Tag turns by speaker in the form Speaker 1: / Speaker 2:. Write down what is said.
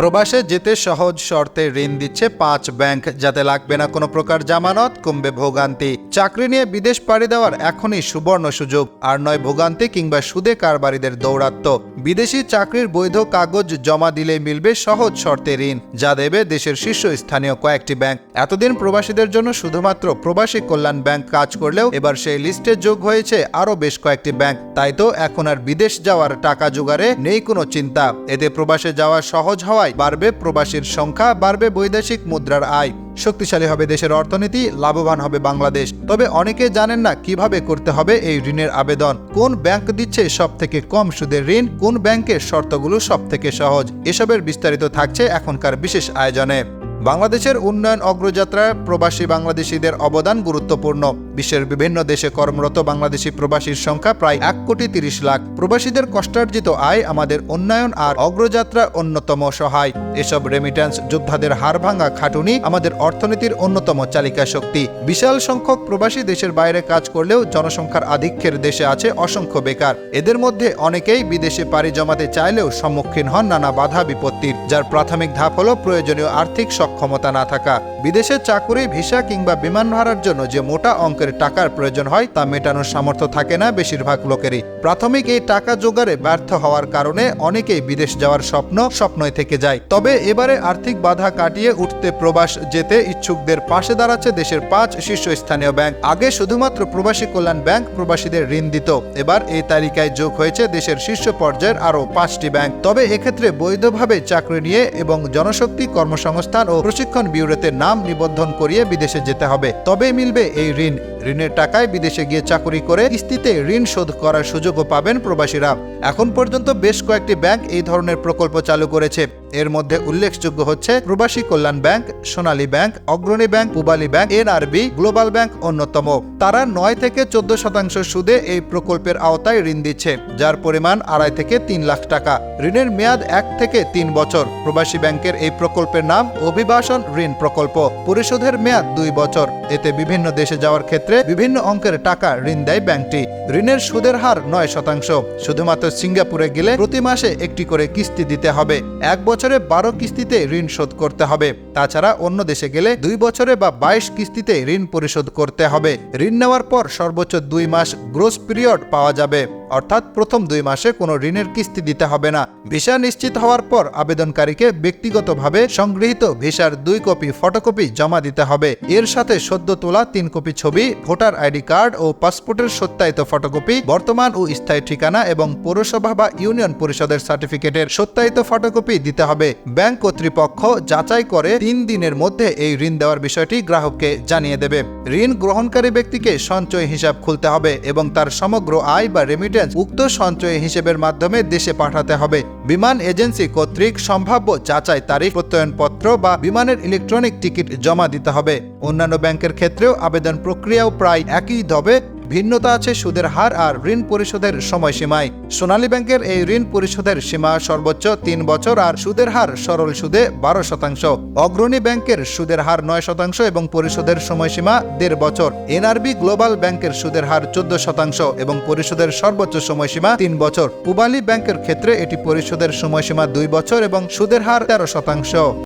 Speaker 1: প্রবাসে যেতে সহজ শর্তে ঋণ দিচ্ছে পাঁচ ব্যাংক। যাতে লাগবে না কোনো প্রকার জামানত, কমবে ভোগান্তি। চাকরি নিয়ে বিদেশ পাড়ি দেওয়ার এখনই সুবর্ণ সুযোগ। আর নয় ভোগান্তি কিংবা সুদে কারবারিদের দৌরাত্ম্য বিদেশি চাকরির বৈধ কাগজ জমা দিলেই মিলবে সহজ শর্তে ঋণ। যা দেবে দেশের শীর্ষস্থানীয় কয়েকটি ব্যাংক। এতদিন প্রবাসীদের জন্য শুধুমাত্র প্রবাসী কল্যাণ ব্যাংক কাজ করলেও এবার সেই লিস্টে যোগ হয়েছে আরও বেশ কয়েকটি ব্যাংক। তাই তো এখন আর বিদেশ যাওয়ার টাকা জোগাড়ে নেই কোনো চিন্তা। এতে প্রবাসে যাওয়া সহজ হওয়ায় বাড়বে প্রবাসীর সংখ্যা, বাড়বে বৈদেশিক মুদ্রার আয়। শক্তিশালী হবে দেশের অর্থনীতি, লাভবান হবে বাংলাদেশ। তবে অনেকে জানেন না কীভাবে করতে হবে এই ঋণের আবেদন। কোন ব্যাংক দিচ্ছে সব থেকে কম সুদের ঋণ? কোন ব্যাংকের শর্তগুলো সব থেকে সহজ? এসবের বিস্তারিত থাকছে এখনকার বিশেষ আয়োজনে। বাংলাদেশের উন্নয়ন অগ্রযাত্রায় প্রবাসী বাংলাদেশিদের অবদান গুরুত্বপূর্ণ। বিশ্বের বিভিন্ন দেশে কর্মরত বাংলাদেশি প্রবাসীর সংখ্যা প্রায় এক কোটি তিরিশ লাখ। প্রবাসীদের কষ্টার্জিত আয় আমাদের উন্নয়ন আর অগ্রযাত্রার অন্যতম সহায়। এসব রেমিট্যান্স যোদ্ধাদের হাড় ভাঙা খাটুনি আমাদের অর্থনীতির অন্যতম চালিকা শক্তি। বিশাল সংখ্যক প্রবাসী দেশের বাইরে কাজ করলেও জনসংখ্যার আধিক্যের দেশে আছে অসংখ্য বেকার। এদের মধ্যে অনেকেই বিদেশে পাড়ি জমাতে চাইলেও সম্মুখীন হন নানা বাধা বিপত্তির, যার প্রাথমিক ধাপ হলো প্রয়োজনীয় আর্থিক সক্ষমতা না থাকা। বিদেশে চাকুরি, ভিসা কিংবা বিমান ভাড়ার জন্য যে মোটা অঙ্কের টাকার প্রয়োজন হয় তা মেটানোর সামর্থ্য থাকে না বেশিরভাগ লোকেরই। প্রাথমিক এই টাকা জোগাড়ে ব্যর্থ হওয়ার কারণে অনেকেই বিদেশ যাওয়ার স্বপ্ন স্বপ্নই থেকে যায়। তবে এবারে আর্থিক বাধা কাটিয়ে উঠতে প্রবাস যেতে ইচ্ছুকদের পাশে দাঁড়াচ্ছে দেশের পাঁচ শীর্ষস্থানীয় ব্যাংক। আগে শুধুমাত্র প্রবাসী কল্যাণ ব্যাংক প্রবাসীদের ঋণ দিত। এবার এই তালিকায় যোগ হয়েছে দেশের শীর্ষ পর্যায়ের আরও পাঁচটি ব্যাংক। তবে এক্ষেত্রে বৈধভাবে চাকরি নিয়ে এবং জনশক্তি কর্মসংস্থান ও প্রশিক্ষণ ব্যুরোতে নাম নিবন্ধন করিয়ে বিদেশে যেতে হবে। তবেই মিলবে এই ঋণ। ঋণের টাকায় বিদেশে গিয়ে চাকরি করে কিস্তিতে ঋণ শোধ করার সুযোগও পাবেন প্রবাসীরা। এখন পর্যন্ত বেশ কয়েকটি ব্যাংক এই ধরনের প্রকল্প চালু করেছে। এর মধ্যে উল্লেখযোগ্য হচ্ছে Probashi Kalyan bank, Sonali bank, Agrani bank, Pubali bank, NRB, global bank অন্যতম। তারা নয় থেকে চোদ্দ শতাংশ সুদে এই প্রকল্পের আওতায় ঋণ দিচ্ছে, যার পরিমাণ আড়াই থেকে তিন লাখ টাকা। ঋণের মেয়াদ এক থেকে তিন বছর। প্রবাসী ব্যাংকের এই প্রকল্পের নাম অভিবাসন ঋণ প্রকল্প। পরিশোধের মেয়াদ দুই বছর। এতে বিভিন্ন দেশে যাওয়ার ক্ষেত্রে বিভিন্ন অঙ্কের টাকা ঋণ দেয় ব্যাংকটি। ঋণের সুদের হার নয় শতাংশ। শুধুমাত্র সিঙ্গাপুরে গেলে প্রতি মাসে একটি করে কিস্তি দিতে হবে। এক বছরে বারো কিস্তিতে ঋণ শোধ করতে হবে। তাছাড়া অন্য দেশে গেলে দুই বছরে বা বাইশ কিস্তিতে ঋণ পরিশোধ করতে হবে। ঋণ নেওয়ার পর সর্বোচ্চ দুই মাস গ্রোস পিরিয়ড পাওয়া যাবে। অর্থাৎ প্রথম দুই মাসে কোনো ঋণের কিস্তি দিতে হবে না। ভিসা নিশ্চিত হওয়ার পর আবেদনকারীকে ব্যক্তিগতভাবে সংগৃহীত ভিসার দুই কপি ফটোকপি জমা দিতে হবে। এর সাথে সদ্য তোলা তিন কপি ছবি, ভোটার আইডি কার্ড ও পাসপোর্টের সত্যায়িত ফটোকপি, বর্তমান ও স্থায়ী ঠিকানা এবং পৌরসভা বা ইউনিয়ন পরিষদের সার্টিফিকেটের সত্যায়িত ফটোকপি দিতে হবে। ব্যাংক কর্তৃপক্ষ যাচাই করে তিন দিনের মধ্যে এই ঋণ দেওয়ার বিষয়টি গ্রাহককে জানিয়ে দেবে। ঋণ গ্রহণকারী ব্যক্তিকে সঞ্চয় হিসাব খুলতে হবে এবং তার সমগ্র আয় বা রেমিটেন্স উক্ত সঞ্চয় হিসেবের মাধ্যমে দেশে পাঠাতে হবে। বিমান এজেন্সি কর্তৃক সম্ভাব্য যাচাই তারিখ, প্রত্যয়নপত্র বা বিমানের ইলেকট্রনিক টিকিট জমা দিতে হবে। অন্যান্য ব্যাংকের ক্ষেত্রেও আবেদন প্রক্রিয়াও প্রায় একই হবে ভিন্নতা আছে সুদের হার আর ঋণ পরিশোধের সময়সীমায়। সোনালী ব্যাংকের এই ঋণ পরিশোধের সীমা সর্বোচ্চ তিন বছর আর সুদের হার সরল সুদে বারো শতাংশ। অগ্রণী ব্যাংকের সুদের হার নয় শতাংশ এবং পরিশোধের সময়সীমা দেড় বছর। এনআরবি গ্লোবাল ব্যাংকের সুদের হার চোদ্দ শতাংশ এবং পরিশোধের সর্বোচ্চ সময়সীমা তিন বছর। পূবালী ব্যাংকের ক্ষেত্রে এটি পরিশোধের সময়সীমা দুই বছর এবং সুদের হার তেরো শতাংশ।